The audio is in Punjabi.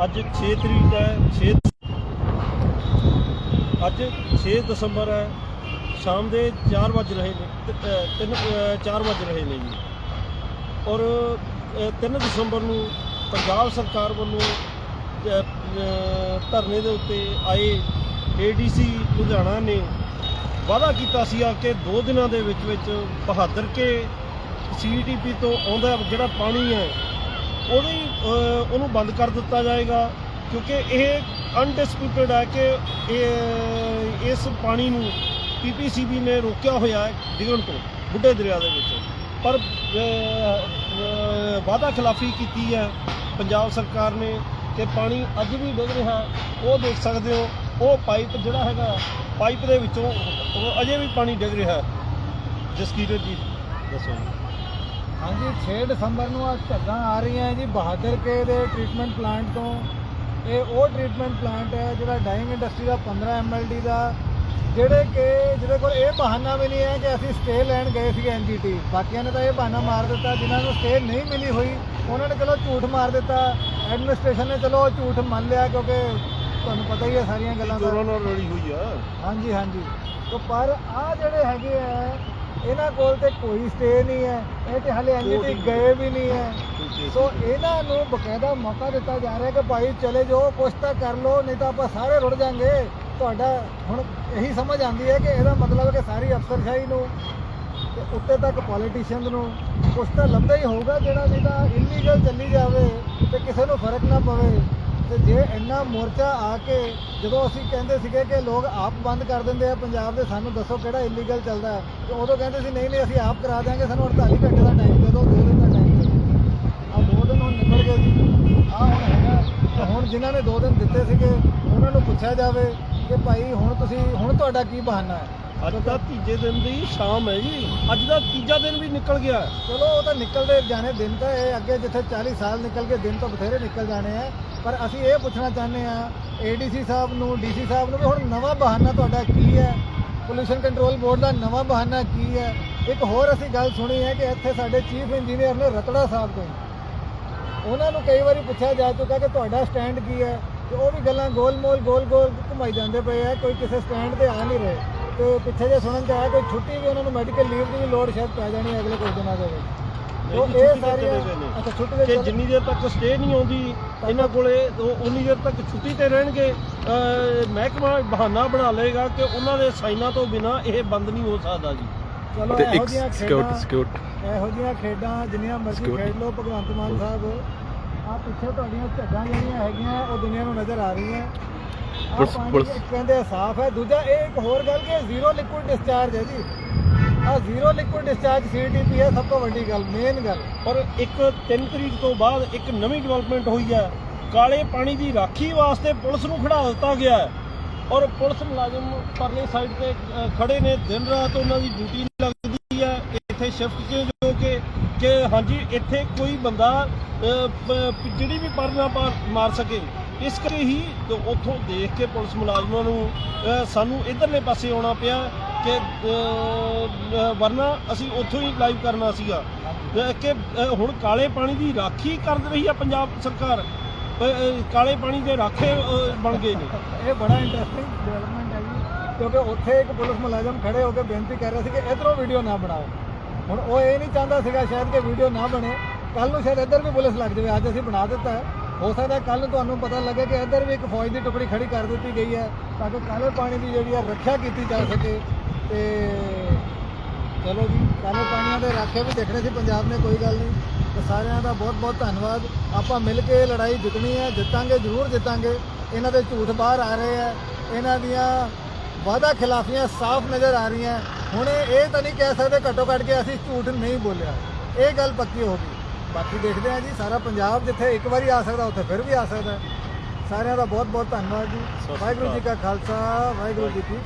ਅੱਜ 6 ਤਰੀਕ ਹੈ 6 ਅੱਜ 6 ਦਸੰਬਰ ਹੈ, ਸ਼ਾਮ ਦੇ 4 ਵਜ ਰਹੇ ਨੇ 3 4 ਵਜ ਰਹੇ ਨੇ ਜੀ। ਔਰ 3 ਦਸੰਬਰ ਨੂੰ ਪੰਜਾਬ ਸਰਕਾਰ ਵੱਲੋਂ ਧਰਨੇ ਦੇ ਉੱਤੇ ਆਏ ਏਡੀਸੀ ਲੁਧਿਆਣਾ ਨੇ ਵਾਅਦਾ ਕੀਤਾ ਸੀ ਆ ਕਿ 2 ਦਿਨਾਂ ਦੇ ਵਿੱਚ ਵਿੱਚ ਬਹਾਦਰ ਕੇ ਸੀਟੀਪੀ ਤੋਂ ਆਉਂਦਾ ਜਿਹੜਾ ਪਾਣੀ ਹੈ ਉਹਦੀ ਉਹਨੂੰ ਬੰਦ ਕਰ ਦਿੱਤਾ ਜਾਏਗਾ ਕਿਉਂਕਿ ਇਹ ਅਨਡਿਸਪਿਊਟਡ ਹੈ ਕਿ ਇਹ ਇਸ ਪਾਣੀ ਨੂੰ ਪੀਪੀਸੀਬੀ ਨੇ ਰੋਕਿਆ ਹੋਇਆ ਹੈ ਡਿੱਗਣ ਤੋਂ ਬੁੱਢੇ ਦਰਿਆ ਦੇ ਵਿੱਚ। ਪਰ ਅਹ, ਖਿਲਾਫੀ ਕੀਤੀ ਹੈ ਪੰਜਾਬ ਸਰਕਾਰ ਨੇ ਕਿ ਪਾਣੀ ਅੱਜ ਵੀ ਡਿੱਗ ਰਿਹਾ ਉਹ ਦੇਖ ਸਕਦੇ ਹੋ ਉਹ ਪਾਈਪ ਜਿਹੜਾ ਹੈਗਾ ਪਾਈਪ ਦੇ ਵਿੱਚੋਂ ਅਜੇ ਵੀ ਪਾਣੀ ਡਿੱਗ ਰਿਹਾ ਹੈ। ਜਸਕੀਰਤ ਜੀ ਦੱਸੋ ਹਾਂਜੀ 6 ਦਸੰਬਰ ਨੂੰ ਆ ਝੱਗਾਂ ਆ ਰਹੀਆਂ ਜੀ ਬਹਾਦਰ ਕੇ ਦੇ ਟ੍ਰੀਟਮੈਂਟ ਪਲਾਂਟ ਤੋਂ। ਇਹ ਉਹ ਟ੍ਰੀਟਮੈਂਟ ਪਲਾਂਟ ਹੈ ਜਿਹੜਾ ਡਾਈਂਗ ਇੰਡਸਟਰੀ ਦਾ 15 ਐਮਐਲਡੀ ਦਾ ਜਿਹੜੇ ਕਿ ਜਿਹਦੇ ਕੋਲ ਇਹ ਬਹਾਨਾ ਵੀ ਨਹੀਂ ਹੈ ਕਿ ਅਸੀਂ ਸਟੇ ਲੈਣ ਗਏ ਸੀ ਐਨਜੀਟੀ ਬਾਕੀਆਂ ਨੇ ਤਾਂ ਇਹ ਬਹਾਨਾ ਮਾਰ ਦਿੱਤਾ ਜਿਨ੍ਹਾਂ ਨੂੰ ਸਟੇ ਨਹੀਂ ਮਿਲੀ ਹੋਈ ਉਹਨਾਂ ਨੇ ਚਲੋ ਝੂਠ ਮਾਰ ਦਿੱਤਾ। ਐਡਮਿਨਿਸਟ੍ਰੇਸ਼ਨ ਨੇ ਚਲੋ ਝੂਠ ਮੰਨ ਲਿਆ ਕਿਉਂਕਿ ਤੁਹਾਨੂੰ ਪਤਾ ਹੀ ਹੈ ਸਾਰੀਆਂ ਗੱਲਾਂ ਦਾ। ਹੋਈ ਆ। ਹਾਂਜੀ ਹਾਂਜੀ। ਤੋਂ ਪਰ ਆ ਜਿਹੜੇ ਹੈਗੇ ਆ ਇਹਨਾਂ ਕੋਲ ਤੇ ਕੋਈ ਸਟੇ ਨਹੀਂ ਹੈ ਇਹ ਤੇ ਹਲੇ ਐਨਜੀਟੀ ਗਏ ਵੀ ਨਹੀਂ ਹੈ। ਸੋ ਇਹਨਾਂ ਨੂੰ ਬਕਾਇਦਾ ਮੌਕਾ ਦਿੱਤਾ ਜਾ ਰਿਹਾ ਕਿ ਭਾਈ ਚਲੇ ਜਾਓ ਕੁਛ ਤਾਂ ਕਰ ਲਓ ਨਹੀਂ ਤਾਂ ਆਪਾਂ ਸਾਰੇ ਰੁੜ ਜਾਾਂਗੇ। ਤੁਹਾਡਾ ਹੁਣ ਇਹੀ ਸਮਝ ਆਉਂਦੀ ਹੈ ਕਿ ਇਹਦਾ ਮਤਲਬ ਹੈ ਕਿ ਸਾਰੀ ਅਫਸਰਸ਼ਾਹੀ ਨੂੰ ਤੇ ਉੱਤੇ ਤੱਕ ਪੋਲੀਟੀਸ਼ੀਅਨਸ ਨੂੰ ਕੁਛ ਤਾਂ ਲੱਭਦਾ ਹੀ ਹੋਊਗਾ ਜਿਹੜਾ ਨਹੀਂ ਤਾਂ ਇਲੀਗਲ ਚੱਲੀ ਜਾਵੇ ਤੇ ਕਿਸੇ ਨੂੰ ਫ਼ਰਕ ਨਾ ਪਵੇ। ਤੇ ਜੇ ਇੰਨਾ ਮੋਰਚਾ ਆ ਕੇ ਜਦੋਂ ਅਸੀਂ ਕਹਿੰਦੇ ਸੀਗੇ ਕਿ ਲੋਕ ਆਪ ਬੰਦ ਕਰ ਦਿੰਦੇ ਆ ਪੰਜਾਬ ਦੇ ਸਾਨੂੰ ਦੱਸੋ ਕਿਹੜਾ ਇਲੀਗਲ ਚੱਲਦਾ ਹੈ? ਤੇ ਉਦੋਂ ਕਹਿੰਦੇ ਸੀ ਨਹੀਂ ਨਹੀਂ ਅਸੀਂ ਆਪ ਕਰਾ ਦਿਆਂਗੇ ਸਾਨੂੰ 48 ਘੰਟੇ ਦਾ ਟਾਈਮ ਦੇ ਦਿਓ 2 ਦਿਨ ਦਾ ਟਾਈਮ ਦੇ ਦਿਓ। ਆ ਦੋ ਦਿਨ ਹੁਣ ਨਿਕਲ ਗਏ ਜੀ। ਆ ਹੁਣ ਹੈਗਾ। ਤੇ ਹੁਣ ਜਿਨ੍ਹਾਂ ਨੇ 2 ਦਿਨ ਦਿੱਤੇ ਸੀਗੇ ਉਹਨਾਂ ਨੂੰ ਪੁੱਛਿਆ ਜਾਵੇ ਕਿ ਭਾਈ ਹੁਣ ਤੁਸੀਂ ਹੁਣ ਤੁਹਾਡਾ ਕੀ ਬਹਾਨਾ ਹੈ? ਅੱਜ ਦਾ ਤੀਜੇ ਦਿਨ ਦੀ ਸ਼ਾਮ ਹੈ ਜੀ। ਅੱਜ ਦਾ ਤੀਜਾ ਦਿਨ ਵੀ ਨਿਕਲ ਗਿਆ ਚਲੋ ਉਹ ਤਾਂ ਨਿਕਲਦੇ ਜਾਣੇ ਦਿਨ ਤਾਂ ਇਹ ਅੱਗੇ ਜਿੱਥੇ 40 ਸਾਲ ਨਿਕਲ ਕੇ ਦਿਨ ਤਾਂ ਬਥੇਰੇ ਨਿਕਲ ਜਾਣੇ ਆ। ਪਰ ਅਸੀਂ ਇਹ ਪੁੱਛਣਾ ਚਾਹੁੰਦੇ ਆ ਏਡੀਸੀ ਸਾਹਿਬ ਨੂੰ ਡੀਸੀ ਸਾਹਿਬ ਨੂੰ ਵੀ ਹੁਣ ਨਵਾਂ ਬਹਾਨਾ ਤੁਹਾਡਾ ਕੀ ਹੈ? ਪੋਲੂਸ਼ਨ ਕੰਟਰੋਲ ਬੋਰਡ ਦਾ ਨਵਾਂ ਬਹਾਨਾ ਕੀ ਹੈ? ਇੱਕ ਹੋਰ ਅਸੀਂ ਗੱਲ ਸੁਣੀ ਹੈ ਕਿ ਇੱਥੇ ਸਾਡੇ ਚੀਫ ਇੰਜੀਨੀਅਰ ਨੇ ਰਤੜਾ ਸਾਹਿਬ ਤੋਂ। ਉਹਨਾਂ ਨੂੰ ਕਈ ਵਾਰੀ ਪੁੱਛਿਆ ਜਾ ਚੁੱਕਾ ਕਿ ਤੁਹਾਡਾ ਸਟੈਂਡ ਕੀ ਹੈ? ਤੇ ਉਹ ਵੀ ਗੱਲਾਂ ਗੋਲ-ਮੋਲ, ਗੋਲ-ਗੋਲ ਘੁਮਾਈ ਜਾਂਦੇ ਪਏ ਆ, ਕੋਈ ਕਿਸੇ ਸਟੈਂਡ ਤੇ ਆ ਨਹੀਂ ਰਹੇ। ਤੇ ਪਿੱਛੇ ਜੇ ਸੁਣਨ ਚ ਆਇਆ, ਕੋਈ ਛੁੱਟੀ ਵੀ ਉਹਨਾਂ ਨੂੰ ਮੈਡੀਕਲ ਲੀਵ ਦੀ ਵੀ ਲੋੜ ਸ਼ਾਇਦ ਪੈ ਜਾਣੀ ਹੈ ਅਗਲੇ ਕੁਝ ਦਿਨਾਂ ਦੇ ਵਿੱਚ। ਉਹ ਇਹ ਸਾਰੀਆਂ। ਅੱਛਾ ਛੁੱਟੀ ਜਿੰਨੀ ਦੇਰ ਤੱਕ ਸਟੇ ਨਹੀਂ ਆਉਂਦੀ ਇਹਨਾਂ ਕੋਲੇ ਉਹ ਉਨੀ ਦੇਰ ਤੱਕ ਛੁੱਟੀ ਤੇ ਰਹਿਣਗੇ। ਮਹਿਕਮਾ ਬਹਾਨਾ ਬਣਾ ਲਏਗਾ ਕਿ ਉਹਨਾਂ ਦੇ ਸਾਈਨਾਂ ਤੋਂ ਬਿਨਾ ਇਹ ਬੰਦ ਨਹੀਂ ਹੋ ਸਕਦਾ ਜੀ। ਚਲੋ ਇਹੋ ਜਿਹੀਆਂ ਸਿਕਿਉਰਿਟੀ ਖੇਡਾਂ ਸਿਕਿਉਰਿਟੀ ਇਹੋ ਜਿਹੀਆਂ ਖੇਡਾਂ ਜਿੰਨੀਆਂ ਮਰਜ਼ੀ. ਖੇਡ ਲਓ ਭਗਵੰਤ ਮਾਨ ਸਾਹਿਬ। ਆ ਪਿੱਛੇ ਤੁਹਾਡੀਆਂ ਝੱਗਾਂ ਜਿਹੜੀਆਂ ਹੈਗੀਆਂ ਉਹ ਦੁਨੀਆ ਨੂੰ ਨਜ਼ਰ ਆ ਰਹੀਆਂ। ਪੁਲਿਸ- ਕਹਿੰਦੇ ਸਾਫ਼ ਹੈ। ਦੂਜਾ ਇਹ ਇੱਕ ਹੋਰ ਗੱਲ ਕਿ ਜ਼ੀਰੋ ਲਿਕੁਇਡ ਡਿਸਚਾਰਜ ਹੈ ਜੀ। ਆ ਜ਼ੀਰੋ ਲਿਕੁਇਡ ਡਿਸਚਾਰਜ ਸੀਟੀਪੀ ਹੈ ਸਭ ਤੋਂ ਵੱਡੀ ਗੱਲ ਮੇਨ ਗੱਲ। ਪਰ ਇੱਕ 3 ਤਰੀਕ ਤੋਂ ਬਾਅਦ ਇੱਕ ਨਵੀਂ ਡਿਵੈਲਪਮੈਂਟ ਹੋਈ ਹੈ। ਕਾਲੇ ਪਾਣੀ ਦੀ ਰਾਖੀ ਵਾਸਤੇ ਪੁਲਿਸ ਨੂੰ ਖੜਾ ਦਿੱਤਾ ਗਿਆ ਹੈ। ਔਰ ਪੁਲਿਸ ਮੁਲਾਜ਼ਮ ਪਰਲੇ ਸਾਈਡ ਤੇ ਅ, ਖੜੇ ਨੇ। ਦਿਨ ਰਾਤ ਉਹਨਾਂ ਦੀ ਡਿਊਟੀ ਲੱਗਦੀ ਹੈ। ਇੱਥੇ ਸ਼ਿਫਟ ਚੇਂਜ ਹੋ ਕੇ ਕਿ ਹਾਂਜੀ ਇੱਥੇ ਕੋਈ ਬੰਦਾ ਜਿਹੜੀ ਵੀ ਪਰ ਨਾ ਪਾਰ- ਮਾਰ ਸਕੇ। ਇਸ ਕਰਕੇ ਹੀ ਤੇ ਉੱਥੋਂ ਦੇਖ ਕੇ ਪੁਲਿਸ ਮੁਲਾਜ਼ਮਾਂ ਨੂੰ ਸਾਨੂੰ ਇਧਰਲੇ ਪਾਸੇ ਆਉਣਾ ਪਿਆ। ਕਿ ਵਰਨਾ ਅਸੀਂ ਉੱਥੋਂ ਹੀ ਲਾਈਵ ਕਰਨਾ ਸੀਗਾ। ਕਿ ਹੁਣ ਕਾਲੇ ਪਾਣੀ ਦੀ ਰਾਖੀ ਕਰ ਰਹੀ ਹੈ ਪੰਜਾਬ ਸਰਕਾਰ। ਕਾਲੇ ਪਾਣੀ ਦੇ ਰਾਖੇ ਬਣ ਗਏ ਨੇ। ਇਹ ਬੜਾ ਇੰਟਰਸਟਿੰਗ ਡਿਵੈਲਪਮੈਂਟ ਹੈ ਜੀ, ਕਿਉਂਕਿ ਉੱਥੇ ਇੱਕ ਪੁਲਿਸ ਮੁਲਾਜ਼ਮ ਖੜੇ ਹੋ ਕੇ ਬੇਨਤੀ ਕਰ ਰਿਹਾ ਸੀ ਕਿ ਇਧਰੋਂ ਵੀਡੀਓ ਨਾ ਬਣਾਓ। ਹੁਣ ਉਹ ਇਹ ਨਹੀਂ ਚਾਹੁੰਦਾ ਸੀਗਾ ਸ਼ਾਇਦ ਕਿ ਵੀਡੀਓ ਨਾ ਬਣੇ। ਕੱਲ ਨੂੰ ਸ਼ਾਇਦ ਇੱਧਰ ਵੀ ਪੁਲਿਸ ਲੱਗ ਜਾਵੇ, ਅੱਜ ਅਸੀਂ ਬਣਾ ਦਿੱਤਾ ਹੈ। ਹੋ ਸਕਦਾ ਕੱਲ ਤੁਹਾਨੂੰ ਪਤਾ ਲੱਗੇ ਕਿ ਇੱਧਰ ਵੀ ਇੱਕ ਫੌਜ ਦੀ ਟੁਕੜੀ ਖੜੀ ਕਰ ਦਿੱਤੀ ਗਈ ਹੈ, ਤਾਂ ਕਿ ਕਾਲੇ ਪਾਣੀ ਦੀ ਜਿਹੜੀ ਹੈ ਰੱਖਿਆ ਕੀਤੀ ਜਾ ਸਕੇ। ਤੇ ਚਲੋ ਜੀ ਕਾਲੇ ਪਾਣੀਆਂ ਦੇ ਰਾਖੇ ਵੀ ਦੇਖਣੇ ਸੀ ਪੰਜਾਬ ਨੇ ਕੋਈ ਗੱਲ ਨਹੀਂ। ਤੇ ਸਾਰਿਆਂ ਦਾ ਬਹੁਤ ਬਹੁਤ ਧੰਨਵਾਦ। ਆਪਾਂ ਮਿਲ ਕੇ ਲੜਾਈ ਜਿੱਤਣੀ ਹੈ ਜਿੱਤਾਂਗੇ ਜ਼ਰੂਰ ਜਿੱਤਾਂਗੇ। ਇਹਨਾਂ ਦੇ ਝੂਠ ਬਾਹਰ ਆ ਰਹੇ ਆ ਇਹਨਾਂ ਦੀਆਂ ਵਾਅਦਾ ਖਿਲਾਫੀਆਂ ਸਾਫ਼ ਨਜ਼ਰ ਆ ਰਹੀਆਂ। ਹੁਣ ਇਹ ਤਾਂ ਨਹੀਂ ਕਹਿ ਸਕਦੇ ਘੱਟੋ ਘੱਟ ਕੇ ਅਸੀਂ ਝੂਠ ਨਹੀਂ ਬੋਲਿਆ। ਇਹ ਗੱਲ ਪੱਕੀ ਹੋ ਗਈ। ਬਾਕੀ ਦੇਖਦੇ ਹਾਂ ਜੀ ਸਾਰਾ ਪੰਜਾਬ ਜਿੱਥੇ ਇੱਕ ਵਾਰੀ ਆ ਸਕਦਾ ਉੱਥੇ ਫਿਰ ਵੀ ਆ ਸਕਦਾ। ਸਾਰਿਆਂ ਦਾ ਬਹੁਤ ਬਹੁਤ ਧੰਨਵਾਦ ਜੀ। ਵਾਹਿਗੁਰੂ ਜੀ। ਕਾ ਖਾਲਸਾ ਵਾਹਿਗੁਰੂ ਜੀ ਕੀ